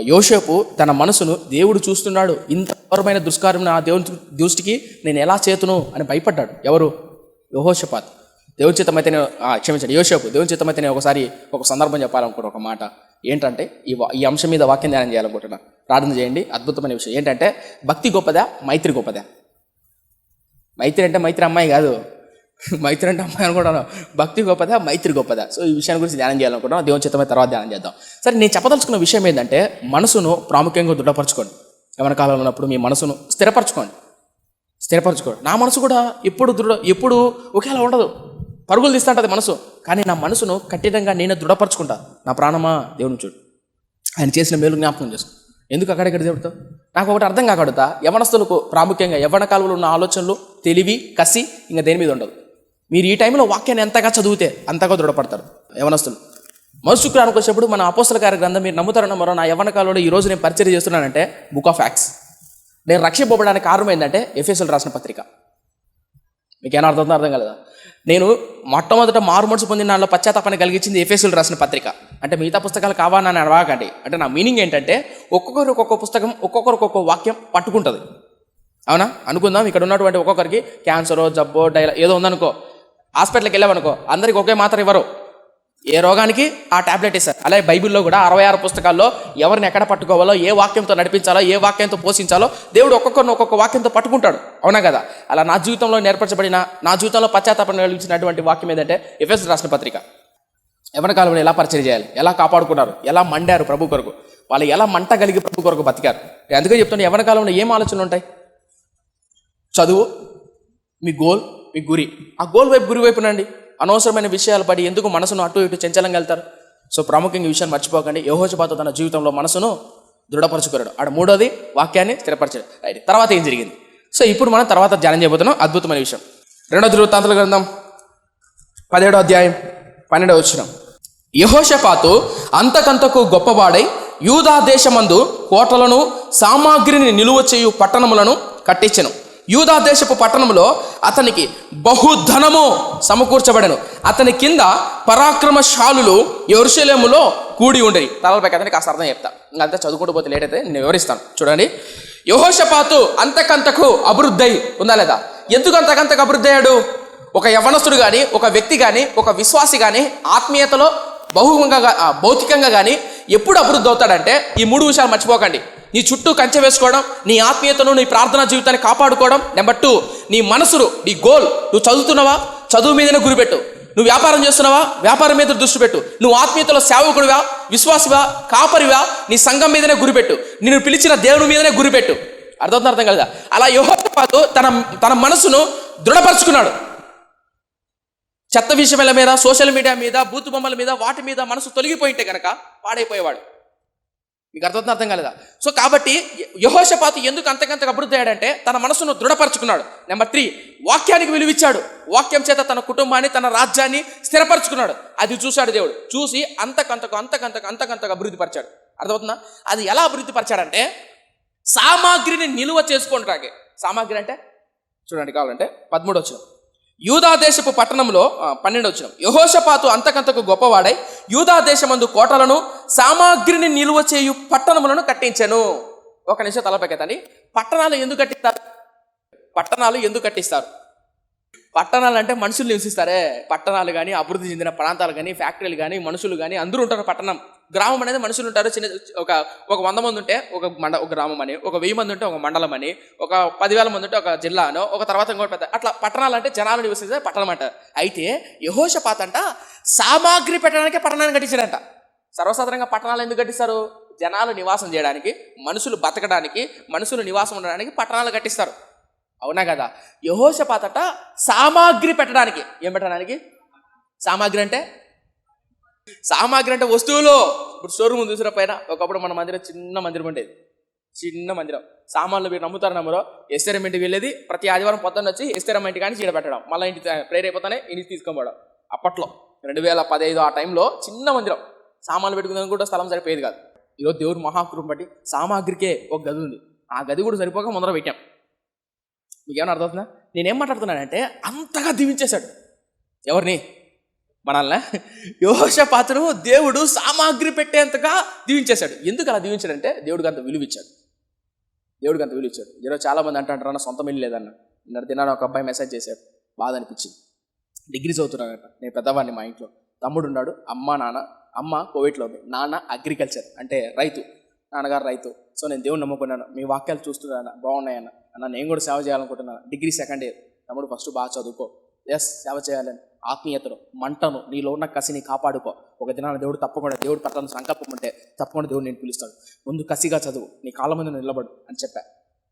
Speaker 1: యోషపు తన మనసును దేవుడు చూస్తున్నాడు. ఇంత ఘోరమైన దుష్కార్యం నా దేవుని దృష్టికి నేను ఎలా చేతును అని భయపడ్డాడు. ఎవరు? యహోషపాత్. దేవుని చిత్తమైతే ఆ, క్షమించండి యోషపు దేవుని చిత్తమైతేనే ఒకసారి ఒక సందర్భం చెప్పాలనుకుంటున్నా ఒక మాట. ఏంటంటే ఈ ఈ అంశం మీద వాక్యం ధ్యానం చేయాలనుకుంటున్నా. ప్రార్థన చేయండి అద్భుతమైన విషయం. ఏంటంటే భక్తి గొప్పదా? మైత్రి గొప్పదా? మైత్రి అంటే మైత్రి అమ్మాయి కాదు. మైత్రి అంటే అమ్మాయి అనుకుంటాను. భక్తి గొప్పదా మైత్రి గొప్పదా? సో ఈ విషయాన్ని గురించి ధ్యానం చేయాలనుకుంటున్నాం. దేవుని చిత్తమైన తర్వాత ధ్యానం చేద్దాం. సరే నేను చెప్పదలుచుకున్న విషయం ఏంటంటే మనసును ప్రాముఖ్యంగా దృఢపరచుకోండి. యవన కాలంలో ఉన్నప్పుడు మీ మనసును స్థిరపరచుకోండి. స్థిరపరచుకోండి. నా మనసు కూడా ఎప్పుడు దృఢ ఎప్పుడు ఒకేలా ఉండదు. పరుగులు తీస్తుంటుంది మనసు. కానీ నా మనసును కఠినంగా నేను దృఢపరచుకుంటా. నా ప్రాణమా? దేవుని చూడు. ఆయన చేసిన మేలు జ్ఞాపకం చేసుకో. ఎందుకు అక్కడెక్కడ చెబుతావు నాకు ఒకటి అర్థం కాకడుతా యవనస్తులకు ప్రాముఖ్యంగా యవ్వన కాలంలో ఉన్న ఆలోచనలు తెలివి కసి ఇంకా దేని మీద ఉండదు. మీరు ఈ టైంలో వాక్యాన్ని ఎంతగా చదివితే అంతగా దృఢపడతారు. యవనస్తులు. మరు శుక్రానికి వచ్చినప్పుడు మన అపోస్తల గారి గ్రంథం మీరు నమ్ముతారన్న మరో నా యవ్వన కాలంలో ఈ రోజు నేను పరిచయం చేస్తున్నానంటే బుక్ ఆఫ్ యాక్స్ నేను రక్షింపబడడానికి కారణం ఏంటంటే ఎఫ్ఎస్ఎల్ రాసిన పత్రిక. మీకు ఏమైనా అర్థం అర్థం కలదా? నేను మొట్టమొదట మారు మనసు పొందిన దానిలో పశ్చాత్తాపాన్ని కలిగించింది ఎఫ్ఎస్ఎల్ రాసిన పత్రిక. అంటే మిగతా పుస్తకాలు కావాలని అడవాకండి అంటే నా మీనింగ్ ఏంటంటే ఒక్కొక్కరు ఒక్కొక్క పుస్తకం ఒక్కొక్కరు ఒక్కొక్క వాక్యం పట్టుకుంటుంది. అవునా? అనుకుందాం ఇక్కడ ఉన్నటువంటి ఒక్కొక్కరికి క్యాన్సరో జబ్బో డైలా ఏదో ఉందనుకో. హాస్పిటల్కి వెళ్ళామనుకో అందరికి ఒకే మాత్రం ఇవ్వరు. ఏ రోగానికి? ఆ టాబ్లెట్ ఇస్తారు అలాగే బైబిల్లో కూడా అరవై ఆరు పుస్తకాల్లో ఎవరిని ఎక్కడ పట్టుకోవాలో ఏ వాక్యంతో నడిపించాలో ఏ వాక్యంతో పోషించాలో దేవుడు ఒక్కొక్కరిని ఒక్కొక్క వాక్యంతో పట్టుకుంటాడు. అవునా కదా? అలా నా జీవితంలో నేర్పరచబడిన నా జీవితంలో పశ్చాత్తాపం కలిగించినటువంటి వాక్యం ఏంటంటే ఎఫ్ఎస్ రాసిన పత్రిక. ఎవరి కాలంలో ఎలా పరిచయం చేయాలి? ఎలా కాపాడుకున్నారు? ఎలా మండారు ప్రభు కొరకు? వాళ్ళు ఎలా మంట కలిగి ప్రభు కొరకు బతికారు? అందుకే చెప్తున్నా ఎవరి కాలంలో ఏం ఆలోచనలు ఉంటాయి? చదువు మీ గోల్ మీ గురి. ఆ గోల్ వైపు గురి వైపు నండి అనవసరమైన విషయాలు పడి ఎందుకు మనసును అటు ఇటు చంచలంగా వెళ్తారు? సో ప్రాముఖ్యంగా ఈ విషయాన్ని మర్చిపోకండి. యహోజపాత తన జీవితంలో మనసును దృఢపరచుకోరాడు ఆడ మూడోది వాక్యాన్ని స్థిరపరచాడు. రైట్. తర్వాత ఏం జరిగింది? సో ఇప్పుడు మనం తర్వాత ధ్యానం చేయబోతున్నాం. అద్భుతమైన విషయం. రెండో దృవృత్తాంతల గ్రంథం పదిహేడో అధ్యాయం పన్నెండవ వచ్చిన యహోషపాతు అంతకంతకు గొప్పవాడై యూదా దేశమందు కోటలను సామాగ్రిని నిలువ చేయు పట్టణములను కట్టించను. యూదా దేశపు పట్టణములో అతనికి బహుధనము సమకూర్చబడను. అతని కింద పరాక్రమశాలులు ఎరుశలేములో కూడి ఉండేవి. తలపై అతనికి కాస్త అర్థం చెప్తా. ఇంకంతా చదువుకుంటూ పోతే లేట్ అయితే నేను వివరిస్తాను. చూడండి. యహోషపాతు అంతకంతకు అభివృద్ధి ఉందా లేదా? ఎందుకు అంతకంతకు అభివృద్ధి అయ్యాడు? ఒక యవనస్తుడు కానీ ఒక వ్యక్తి కానీ ఒక విశ్వాసి కానీ ఆత్మీయతలో బహుముఖంగా భౌతికంగా కానీ ఎప్పుడు అభివృద్ధి అవుతాడంటే ఈ మూడు విషయాలు మర్చిపోకండి. నీ చుట్టూ కంచె వేసుకోవడం నీ ఆత్మీయతను నీ ప్రార్థనా జీవితాన్ని కాపాడుకోవడం నెంబర్ టూ నీ మనసును నీ గోల్ నువ్వు చదువుతున్నావా? చదువు మీదనే గురిపెట్టు. నువ్వు వ్యాపారం చేస్తున్నావా? వ్యాపారం మీద దృష్టి పెట్టు. నువ్వు ఆత్మీయతలో సేవకుడివా? విశ్వాసివా? కాపరివా? నీ సంఘం మీదనే గురిపెట్టు. నిన్ను పిలిచిన దేవుని మీదనే గురిపెట్టు. అర్థం అర్థం కలదా? అలా యోహపాతు తన తన మనసును దృఢపరుచుకున్నాడు. చెత్త విషయాల మీద సోషల్ మీడియా మీద బూతు బొమ్మల మీద వాటి మీద మనసు తొలగిపోయింటే కనుక పాడైపోయేవాడు. మీకు అర్థం అర్థం కాలేదా? సో కాబట్టి యహోషపాతు ఎందుకు అంతకంతకు అభివృద్ధి అయ్యాడంటే తన మనసును దృఢపరచుకున్నాడు. నెంబర్ త్రీ వాక్యానికి విలువిచ్చాడు. వాక్యం చేత తన కుటుంబాన్ని తన రాజ్యాన్ని స్థిరపరచుకున్నాడు. అది చూశాడు దేవుడు. చూసి అంతకంతకు అంతకంతకు అంతకంతకు అభివృద్ధి పరిచాడు. అర్థమవుతుందా? అది ఎలా అభివృద్ధి పరిచాడంటే సామాగ్రిని నిలువ చేసుకోండి సామాగ్రి అంటే? చూడండి కావాలంటే పదమూడు వచ్చిన యూదాదేశపు పట్టణంలో పన్నెండు వచ్చిన యహోషపాతు అంతకంతకు గొప్పవాడై యూదాదేశమందు కోటలను సామాగ్రిని నిలువ చేయు పట్టణములను కట్టించెను. ఒక నిమిషం తలపెక్కతండి పట్టణాలు ఎందుకు కట్టిస్తారు? పట్టణాలు ఎందుకు కట్టిస్తారు? పట్టణాలు అంటే మనుషులు నివసిస్తారే పట్టణాలు కానీ అభివృద్ధి చెందిన ప్రాంతాలు కానీ ఫ్యాక్టరీలు కానీ మనుషులు కానీ అందరూ ఉంటారు పట్టణం. గ్రామం అనేది మనుషులు ఉంటారు. చిన్న ఒక ఒక వంద మంది ఉంటే ఒక మండ ఒక గ్రామం అని ఒక వెయ్యి మంది ఉంటే ఒక మండలం అని ఒక పదివేల మంది ఉంటే ఒక జిల్లా అనో ఒక తర్వాత ఇంకోటి పెద్ద అట్లా పట్టణాలు అంటే జనాలు నివసిస్తే పట్టణం అంట. అయితే యహోషపాత్ అంట సామాగ్రి పెట్టడానికి పట్టణాన్ని కట్టించాడంట. సర్వసాధారణంగా పట్టణాలు ఎందుకు కట్టిస్తారు? జనాలు నివాసం చేయడానికి మనుషులు బతకడానికి మనుషులు నివాసం ఉండడానికి పట్టణాలు కట్టిస్తారు. అవునా కదా? యహోషపాతట సామాగ్రి పెట్టడానికి. ఏం పెట్టడానికి? సామాగ్రి అంటే? సామాగ్రి అంటే వస్తువులు. ఇప్పుడు షోరూమ్ చూసిన పైన? ఒకప్పుడు మన మందిరం చిన్న మందిరం ఉండేది. చిన్న మందిరం. సామాన్లు మీరు నమ్ముతారు నమ్మరో? ఎస్ఆర్ఎం ఇంటికి వెళ్ళేది. ప్రతి ఆదివారం పొద్దున్న వచ్చి ఎస్ఆర్ఎం ఇంటి కానీ చీడ పెట్టడం. మళ్ళీ ఇంటి ప్రేర్ అయిపోతానే ఇంటికి తీసుకోపోవడం. అప్పట్లో. రెండు వేల పదహైదు ఆ టైంలో చిన్న మందిరం. సామాన్లు పెట్టుకుందానికి కూడా స్థలం సరిపోయేది కాదు. ఈరోజు దేవుడు మహాకృపం బట్టి సామాగ్రికే ఒక గది ఉంది. ఆ గది కూడా సరిపోక ముందర పెట్టాం. మీకేమైనా అర్థమవుతుందా? నేనేం మాట్లాడుతున్నానంటే అంతగా దీవించేశాడు. ఎవరిని? మనల్ని యోహోష పాత్రను దేవుడు సామాగ్రి పెట్టేంతగా దీవించేశాడు. ఎందుకు అలా దీవించాడంటే దేవుడికి అంత విలువిచ్చాడు. దేవుడికి అంత విలువిచ్చాడు. ఈరోజు చాలా మంది అంటారు అన్న సొంతం ఇల్లు లేదన్న. నిన్న దినాన ఒక అబ్బాయి మెసేజ్ చేశాడు. బాధ అనిపించింది. డిగ్రీ చదువుతున్నాడట. నేను పెద్దవాడిని మా ఇంట్లో. తమ్ముడు ఉన్నాడు. అమ్మ నాన్న. అమ్మ కోవిడ్లో ఉంది. నాన్న అగ్రికల్చర్ అంటే రైతు. నాన్నగారు రైతు. సో నేను దేవుని నమ్ముకున్నాను. మీ వాక్యాలు చూస్తున్నాను బాగున్నాయన్న. అన్న నేను కూడా సేవ చేయాలనుకుంటున్నాను. Degree second year. తమ్ముడు ఫస్ట్ బాగా చదువుకో. ఎస్ సేవ చేయాలని. ఆత్మీయతను మంటను నీలో ఉన్న కసిని కాపాడుకో. ఒక దినాన దేవుడు తప్పకుండా దేవుడు పట్టణ సంకల్పం ఉంటే తప్పకుండా దేవుడు నేను పిలుస్తాడు. ముందు కసిగా చదువు నీ కాళ్ళ ముందు నిలబడు అని చెప్పా.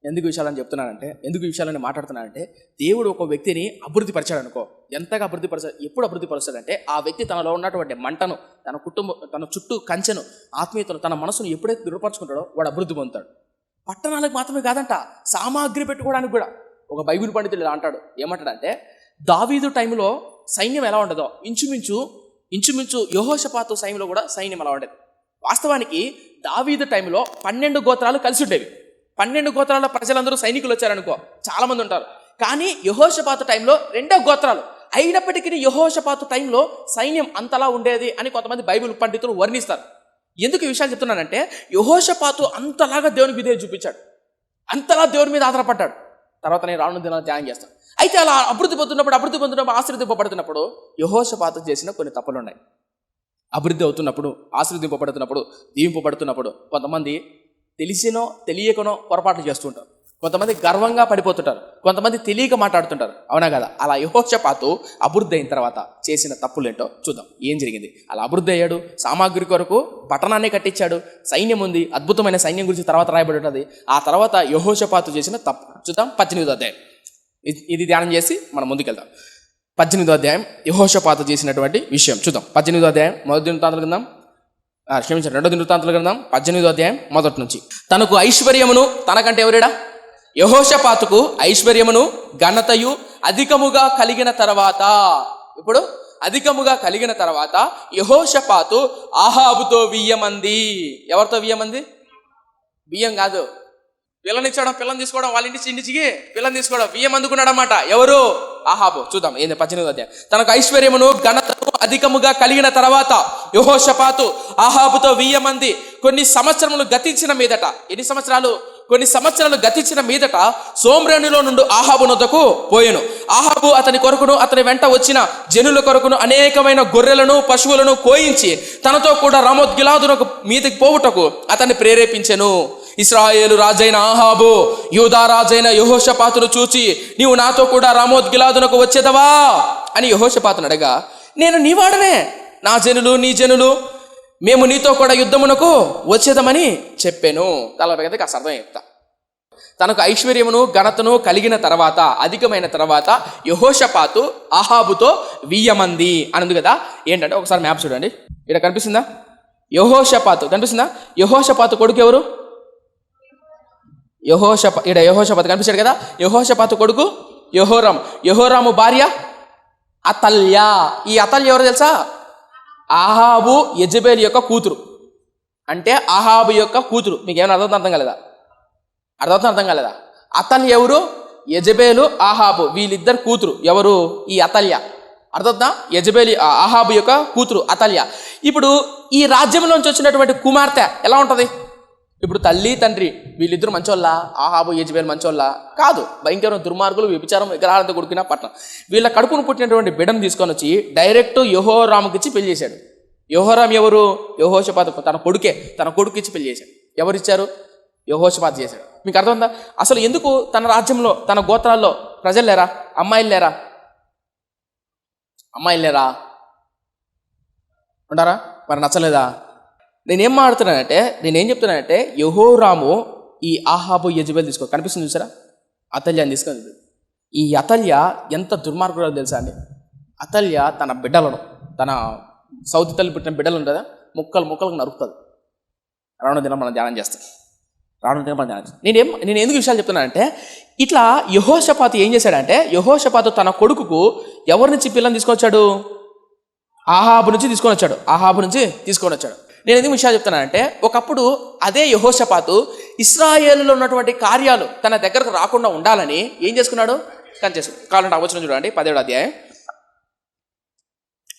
Speaker 1: ఎందుకు విషయాలని చెప్తున్నానంటే ఎందుకు విషయాలని మాట్లాడుతున్నానంటే దేవుడు ఒక వ్యక్తిని అభివృద్ధి పరిచాడు అనుకో ఎంతగా అభివృద్ధి పరిచాడు ఎప్పుడు అభివృద్ధి పరుస్తాడంటే ఆ వ్యక్తి తనలో ఉన్నటువంటి మంటను తన కుటుంబం తన చుట్టూ కంచెను ఆత్మీయతను తన మనసును ఎప్పుడైతే దృఢపరచుకుంటాడో వాడు అభివృద్ధి పొందుతాడు. పట్టణాలకు మాత్రమే కాదంట సామాగ్రి పెట్టుకోవడానికి కూడా. ఒక బైబిల్ పండితుడు ఇలా అంటాడు ఏమంటాడంటే దావీదు టైంలో సైన్యం ఎలా ఉండదో ఇంచుమించు ఇంచుమించు యహోషపాతు సైన్యంలో కూడా సైన్యం ఎలా ఉండేది. వాస్తవానికి దావీదు టైంలో పన్నెండు గోత్రాలు కలిసి ఉండేవి. పన్నెండు గోత్రాల ప్రజలందరూ సైనికులు వచ్చారనుకో చాలామంది ఉంటారు. కానీ యహోషపాత టైంలో రెండో గోత్రాలు. అయినప్పటికీ యహోషపాత టైంలో సైన్యం అంతలా ఉండేది అని కొంతమంది బైబిల్ పండితులు వర్ణిస్తారు. ఎందుకు ఈ విషయాలు చెప్తున్నానంటే యహోషపాతు అంతలాగా దేవునికి విధేయ చూపించాడు. అంతలా దేవుని మీద ఆధారపడ్డాడు. తర్వాత నేను రానున్న దినాలు ధ్యానం చేస్తాను. అయితే అలా అభివృద్ధి పొందుతున్నప్పుడు అభివృద్ధి పొందుతున్నప్పుడు ఆశ్రదింపబడుతున్నప్పుడు యహోషపాతు చేసిన కొన్ని తప్పులు ఉన్నాయి అభివృద్ధి అవుతున్నప్పుడు ఆశ్రదింపబడుతున్నప్పుడు దీవింపబడుతున్నప్పుడు కొంతమంది తెలిసినో తెలియకనో పొరపాట్లు చేస్తుంటారు. కొంతమంది గర్వంగా పడిపోతుంటారు. కొంతమంది తెలియక మాట్లాడుతుంటారు. అవునా కదా? అలా యహోషపాతు అభివృద్ధి అయిన తర్వాత చేసిన తప్పులేంటో చూద్దాం. ఏం జరిగింది? అలా అభివృద్ధి అయ్యాడు. సామాగ్రి కొరకు పట్టణాన్ని కట్టించాడు. సైన్యం ఉంది. అద్భుతమైన సైన్యం గురించి తర్వాత రాయబడి ఉంటుంది. ఆ తర్వాత యహోషపాతు చేసిన తప్పు. చూద్దాం పద్దెనిమిది అధ్యాయం. ఇది- ఇది ధ్యానం చేసి మనం ముందుకెళ్దాం. పద్దెనిమిదో అధ్యాయం యహోషపాత చేసినటువంటి విషయం చూద్దాం. పద్దెనిమిదో అధ్యాయం మొదటి దినవృత్తాంతాల కిందాం క్షమించండి రెండో దినవృత్తాంతాల కిందాం పద్దెనిమిదో అధ్యాయం మొదటి నుంచి. తనకు ఐశ్వర్యమును తనకంటే ఎవరిడా యహోషపాతుకు ఐశ్వర్యమును ఘనతయు అధికముగా కలిగిన తర్వాత ఇప్పుడు అధికముగా కలిగిన తర్వాత యహోషపాతు ఆహాబుతో వియ్యమంది. ఎవరితో వియ్యమంది? బియ్యం కాదు. పిల్లని పిల్లని తీసుకోవడం వాళ్ళ ఇంటి ఇంటికి పిల్లని తీసుకోవడం. బియ్యం అందుకున్నాడు అనమాట ఎవరు? ఆహాబు చూద్దాం ఏంది పద్దెనిమిది అధ్యాయం? తనకు ఐశ్వర్యమును ఘనతను అధికముగా కలిగిన తర్వాత యుహోషపాతు ఆహాబుతో వియ్యమంది కొన్ని సంవత్సరములు గతించిన మీదట ఎన్ని సంవత్సరాలు? కొన్ని సంవత్సరాలు గతించిన మీదట సోమ్రేణిలో నుండి ఆహాబు నొద్దకు పోయెను. ఆహాబు అతని కొరకును అతని వెంట వచ్చిన జనుల కొరకును అనేకమైన గొర్రెలను పశువులను కోయించి తనతో కూడా రామోద్గిలాదునకు మీదకి పోవుటకు అతన్ని ప్రేరేపించెను. ఇస్రాయేలు రాజైన ఆహాబు యూదా రాజైన యహోషపాతును చూచి నీవు నాతో కూడా రామోద్ గిలాదునకు వచ్చేదవా? అని యహోషపాతును అడగా నేను నీవాడనే నా జనులు నీ జనులు మేము నీతో కూడా యుద్ధమునకు వచ్చేదమని చెప్పాను. తల పెద్దకి కాస్త అర్థం చెప్తా. తనకు ఐశ్వర్యమును ఘనతను కలిగిన తర్వాత అధికమైన తర్వాత యహోషపాతు ఆహాబుతో వియ్యమంది అనంది కదా ఏంటంటే ఒకసారి మ్యాప్ చూడండి. ఇక్కడ కనిపిస్తుందా? యహోషపాతు కనిపిస్తుందా? యహోషపాతు కొడుకు ఎవరు? యహోషప ఇక్కడ యహోషపత్ కనిపించాడు కదా? యహోషపత్ కొడుకు యహోరాము. యహోరాము భార్య అతల్య. ఈ అతల్య ఎవరు తెలుసా? ఆహాబు యజబేల్ యొక్క కూతురు. అంటే ఆహాబు యొక్క కూతురు. మీకు ఏమైనా అర్థం అర్థం కాలేదా? అర్థమవుతుంది అర్థం కాలేదా? అతల్య ఎవరు? యజబేలు ఆహాబు. వీళ్ళిద్దరు కూతురు. ఎవరు? ఈ అతల్య. అర్థవుతుందా యజబేలి అహాబు ఆహాబు యొక్క కూతురు అతల్య. ఇప్పుడు ఈ రాజ్యంలోంచి వచ్చినటువంటి కుమార్తె ఎలా ఉంటుంది? ఇప్పుడు తల్లి తండ్రి వీళ్ళిద్దరు మంచోళ్ళ? ఆహాబు యజబేలు మంచోళ్ళ? కాదు. భయంకరమైన దుర్మార్గులు వ్యభిచారం విగ్రహాలతో కొడుకున్న పట్టణం వీళ్ళ కడుపును పుట్టినటువంటి బిడ్డను తీసుకొని వచ్చి డైరెక్ట్ యహోరాముకి ఇచ్చి పెళ్ళి చేశాడు. యహోరాం ఎవరు? యహోషపాత తన కొడుకే తన కొడుకు ఇచ్చి పెళ్ళి చేశాడు. ఎవరు ఇచ్చారు? యహోషపాత చేశాడు. మీకు అర్థమైందా? అసలు ఎందుకు తన రాజ్యంలో తన గోత్రాల్లో ప్రజలు లేరా? అమ్మాయిలు లేరా? అమ్మాయిలు లేరా? ఉండారా? మరి నచ్చలేదా? నేనేం మాడుతున్నానంటే నేనేం చెప్తున్నానంటే యహోరాము ఈ ఆహాబు యజబేల్ తీసుకో కనిపిస్తుంది చూసారా? అతల్యాన్ని తీసుకొని ఈ అతల్య ఎంత దుర్మార్గుడో తెలుసా అండి? అతల్య తన బిడ్డలను తన సౌతి తల్లి పుట్టిన బిడ్డలు ఉంటుందా? ముక్కలు ముక్కలకు నరుకుతుంది. రావణ దినం మనం ధ్యానం చేస్తాం. రావణ దినం మనం ధ్యానం చేస్తాం. నేనేం నేను ఎందుకు విషయాలు చెప్తున్నానంటే ఇట్లా యహోషపాతు ఏం చేశాడంటే యహోషపాతు తన కొడుకుకు ఎవరి నుంచి పిల్లని తీసుకొచ్చాడు? ఆహాబు నుంచి తీసుకొని వచ్చాడు. ఆహాబు నుంచి తీసుకొని వచ్చాడు. నేను ఎందుకు విషయాలు చెప్తున్నానంటే ఒకప్పుడు అదే యహోషపాతు ఇస్రాయేలులో ఉన్నటువంటి కార్యాలు తన దగ్గరకు రాకుండా ఉండాలని ఏం చేసుకున్నాడు? కానీ చేసుకున్నాడు కావాలంటే అవచనం చూడండి పదేడు అధ్యాయం.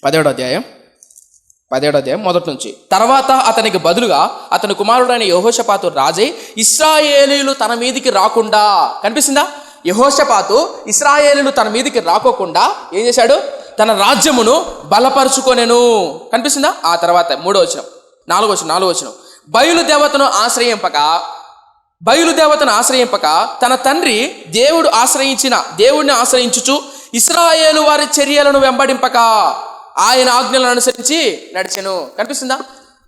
Speaker 1: పదేడు అధ్యాయం. పదేడు అధ్యాయం మొదటి నుంచి. తర్వాత అతనికి బదులుగా అతని కుమారుడైన యహోషపాతు రాజై ఇస్రాయేలీలు తన మీదికి రాకుండా కనిపిస్తుందా? యహోషపాతు ఇస్రాయేలీలు తన మీదికి రాకోకుండా ఏం చేశాడు? తన రాజ్యమును బలపరుచుకొనెను. కనిపిస్తుందా? ఆ తర్వాత మూడో వచనం. నాలుగు వచ్చిన నాలుగు వచ్చిన బయలు దేవతను ఆశ్రయింపక బయలు దేవతను ఆశ్రయింపక తన తండ్రి దేవుడు ఆశ్రయించిన దేవుడిని ఆశ్రయించుచు ఇస్రాయేలు వారి చర్యలను వెంబడింపక ఆయన ఆజ్ఞలను అనుసరించి నడిచెను. కనిపిస్తుందా?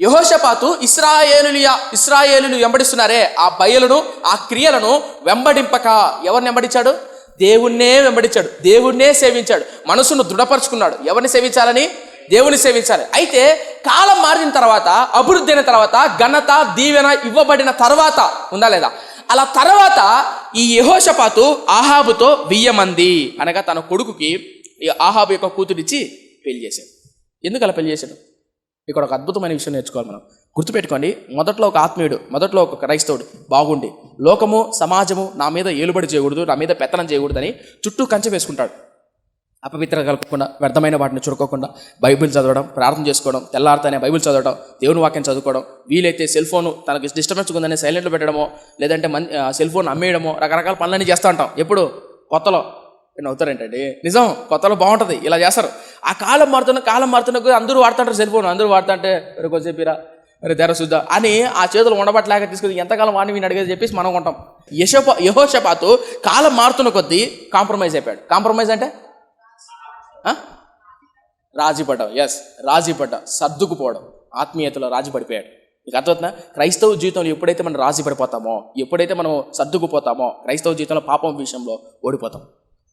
Speaker 1: యహోషపాతు ఇస్రాయేలులియా ఇస్రాయేలును వెంబడిస్తున్నారే ఆ బయలును ఆ క్రియలను వెంబడింపక. ఎవరిని వెంబడించాడు? దేవుణ్ణే వెంబడించాడు దేవుణ్ణే సేవించాడు. మనసును దృఢపరుచుకున్నాడు. ఎవరిని సేవించాలని? దేవుని సేవించాలి. అయితే కాలం మారిన తర్వాత అభివృద్ధి అయిన తర్వాత ఘనత దీవెన ఇవ్వబడిన తర్వాత ఉందా లేదా? అలా తర్వాత ఈ యహోషపాతు ఆహాబుతో వెయ్యమంది. అనగా తన కొడుకుకి ఈ ఆహాబు యొక్క కూతురిచ్చి పెళ్ళి చేశాడు. ఎందుకు అలా పెళ్ళి చేశాడు? ఇక్కడ ఒక అద్భుతమైన విషయం నేర్చుకోవాలి మనం. గుర్తుపెట్టుకోండి మొదట్లో ఒక ఆత్మీయుడు మొదట్లో ఒక క్రైస్తవుడు బాగుండి. లోకము సమాజము నా మీద ఏలుబడి చేయకూడదు నా మీద పెత్తనం చేయకూడదని చుట్టూ కంచె వేసుకుంటాడు. అపవిత్ర కలపకుండా వ్యర్థమైన వాటిని చురుకోకుండా బైబిల్ చదవడం ప్రార్థన చేసుకోవడం తెల్లారితేనే బైబిల్ చదవడం దేవుని వాక్యం చదువుకోవడం వీలైతే సెల్ ఫోన్ తనకి డిస్టర్బెన్స్ ఉందని సైలెంట్లో పెట్టడమో లేదంటే మన్ సెల్ ఫోన్ అమ్మేయడమో రకరకాల పనులన్నీ చేస్తూ ఉంటాం. ఎప్పుడు? కొత్తలో. నేను అవుతారేంటండి నిజం కొత్తలో బాగుంటుంది ఇలా చేస్తారు. ఆ కాలం మారుతున్న కాలం మారుతున్న అందరూ వాడుతుంటారు సెల్ ఫోన్ అందరూ వాడుతుంటే మరి చెప్పిరా మరి తెర చూద్దా అని ఆ చేతులు ఉండబట్టలేక తీసుకుని ఎంతకాలం వాడిని వీని అడిగేది చెప్పేసి మనం కొంటాం యశోప యహోషపాతు కాలం మారుతున్న కొద్దీ కాంప్రమైజ్ అయిపోయాడు. కాంప్రమైజ్ అంటే? రాజీపడ్డం ఎస్ రాజీపడ్డం సర్దుకుపోవడం. ఆత్మీయతలో రాజీ పడిపోయాడు మీకు అర్థమవుతుందా? క్రైస్తవ జీవితంలో ఎప్పుడైతే మనం రాజీ పడిపోతామో ఎప్పుడైతే మనం సర్దుకుపోతామో క్రైస్తవ జీవితంలో పాపం విషయంలో ఓడిపోతాం.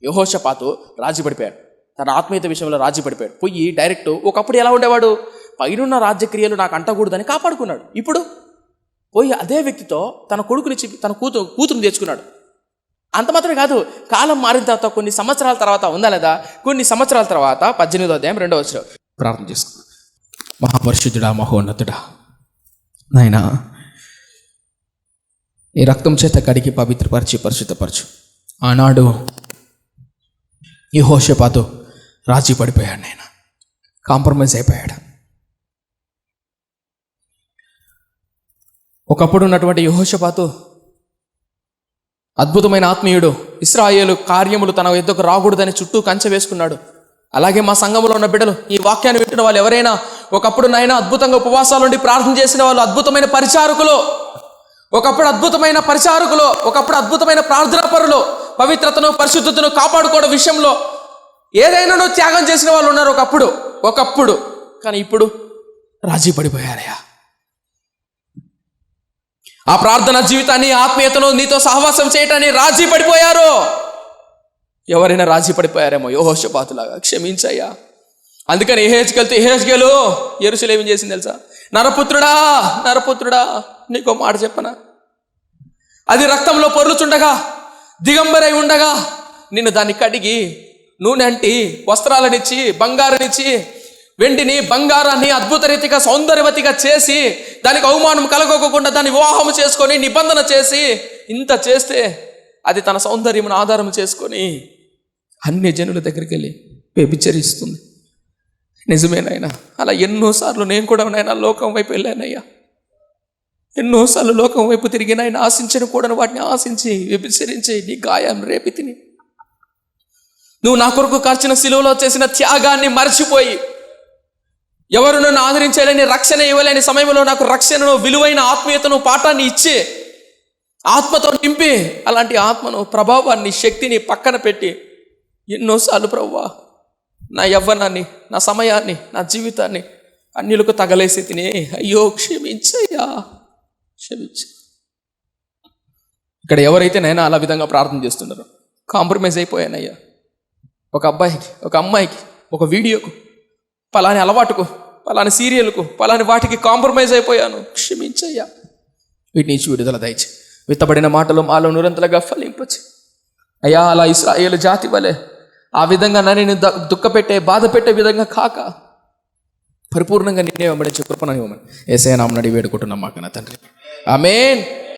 Speaker 1: యహోషపాతు రాజీ పడిపోయాడు తన ఆత్మీయత విషయంలో రాజీ పడిపోయాడు పోయి డైరెక్ట్ ఒకప్పుడు ఎలా ఉండేవాడు? పైనున్న రాజ్యక్రియలు నాకు అంటకూడదని కాపాడుకున్నాడు. ఇప్పుడు పోయి అదే వ్యక్తితో తన కొడుకునిచ్చి తన కూతురు కూతురుని తెచ్చుకున్నాడు. అంత మాత్రమే కాదు కాలం మారిన తర్వాత కొన్ని సంవత్సరాల తర్వాత ఉందా లేదా? కొన్ని సంవత్సరాల తర్వాత పద్దెనిమిదో అధ్యాయం రెండో వచ్చిన ప్రార్థన చేసుకున్నా మహాపరిశుద్ధుడా మహోన్నతుడా నాయనా ఈ రక్తం చేత కడిగి పవిత్రపరిచి పరిశుద్ధపరచు. ఆనాడు ఈ హోషపాతు రాజీ పడిపోయాడు నాయన. కాంప్రమైజ్ అయిపోయాడు. ఒకప్పుడు ఉన్నటువంటి యహోషపాతు అద్భుతమైన ఆత్మీయుడు ఇస్రాయేలు కార్యములు తన ఎద్దకు రాకూడదని చుట్టూ కంచె వేసుకున్నాడు. అలాగే మా సంఘంలో ఉన్న బిడ్డలు ఈ వాక్యాన్ని వింటున్న వాళ్ళు ఎవరైనా ఒకప్పుడు నాయన అద్భుతంగా ఉపవాసాలు ఉండి ప్రార్థన చేసిన వాళ్ళు అద్భుతమైన పరిచారకులు. ఒకప్పుడు అద్భుతమైన పరిచారకులు ఒకప్పుడు అద్భుతమైన ప్రార్థనా పరులు పవిత్రతను పరిశుద్ధతను కాపాడుకోవడం విషయంలో ఏదైనా త్యాగం చేసిన వాళ్ళు ఉన్నారు ఒకప్పుడు ఒకప్పుడు. కానీ ఇప్పుడు రాజీ పడిపోయారయ్యా. ఆ ప్రార్థన జీవితాన్ని ఆత్మీయతను నీతో సహవాసం చేయటాన్ని రాజీ పడిపోయారు. ఎవరైనా రాజీ పడిపోయారేమో? యోహోషపాతులాగా క్షమించయ్యా. అందుకని ఏహెచ్కెళ్తే ఏహెచ్కెలు ఎరుసలు ఏం చేసింది తెలుసా? నరపుత్రుడా నరపుత్రుడా నీకు మాట చెప్పనా? అది రక్తంలో పొరులుచుండగా దిగంబరై ఉండగా నిన్ను దాన్ని కడిగి నూనె అంటి వస్త్రాలనిచ్చి బంగారునిచ్చి వెండిని బంగారాన్ని అద్భుత రీతిగా సౌందర్యవతిగా చేసి దానికి అవమానం కలగకోకుండా దాన్ని వివాహం చేసుకొని నిబంధన చేసి ఇంత చేస్తే అది తన సౌందర్యమును ఆధారం చేసుకొని అన్ని జనుల దగ్గరికి వెళ్ళి వ్యభిచరిస్తుంది నిజమేనాయనా అలా ఎన్నోసార్లు నేను కూడా నాయన లోకం వైపు వెళ్ళానయ్యా. ఎన్నోసార్లు లోకం వైపు తిరిగి నాయన ఆశించిన కూడా వాటిని ఆశించి వ్యభిచరించి నీ గాయం రేపి తిని నువ్వు నా కొరకు కార్చిన శిలువలో చేసిన త్యాగాన్ని మర్చిపోయి ఎవరు నన్ను ఆదరించలేని రక్షణ ఇవ్వలేని సమయంలో నాకు రక్షణను విలువైన ఆత్మీయతను పాఠాన్ని ఇచ్చి ఆత్మతో నింపి అలాంటి ఆత్మను ప్రభావాన్ని శక్తిని పక్కన పెట్టి ఎన్నోసార్లు ప్రవ్వా నా యవ్వనాన్ని నా సమయాన్ని నా జీవితాన్ని అన్నిలకు తగలేసి తినే అయ్యో క్షమించయ్యా క్షమించ ఇక్కడ ఎవరైతే నైనా అలా విధంగా ప్రార్థన చేస్తున్నారో కాంప్రమైజ్ అయిపోయానయ్యా. ఒక అబ్బాయికి ఒక అమ్మాయికి ఒక వీడియోకు పలాని అలవాటుకు పలాని సీరియల్కు పలాని వాటికి కాంప్రమైజ్ అయిపోయాను. క్షమించయ్యా. వీటి నుంచి విడుదల దయచి విత్తబడిన మాటలు మాలో నిరంతరంగా ఫలింపచ్చు అయ్యా అలా ఇస్రాయేలు జాతి వలె ఆ విధంగా నన్ను ద- దుఃఖపెట్టే బాధ పెట్టే విధంగా కాక పరిపూర్ణంగా నిన్నే వెంబడించే కృపణ ఇవ్వమని. ఏసైనా నామని వేడుకుంటున్నాం మాకు నా తండ్రి. ఆమెన్.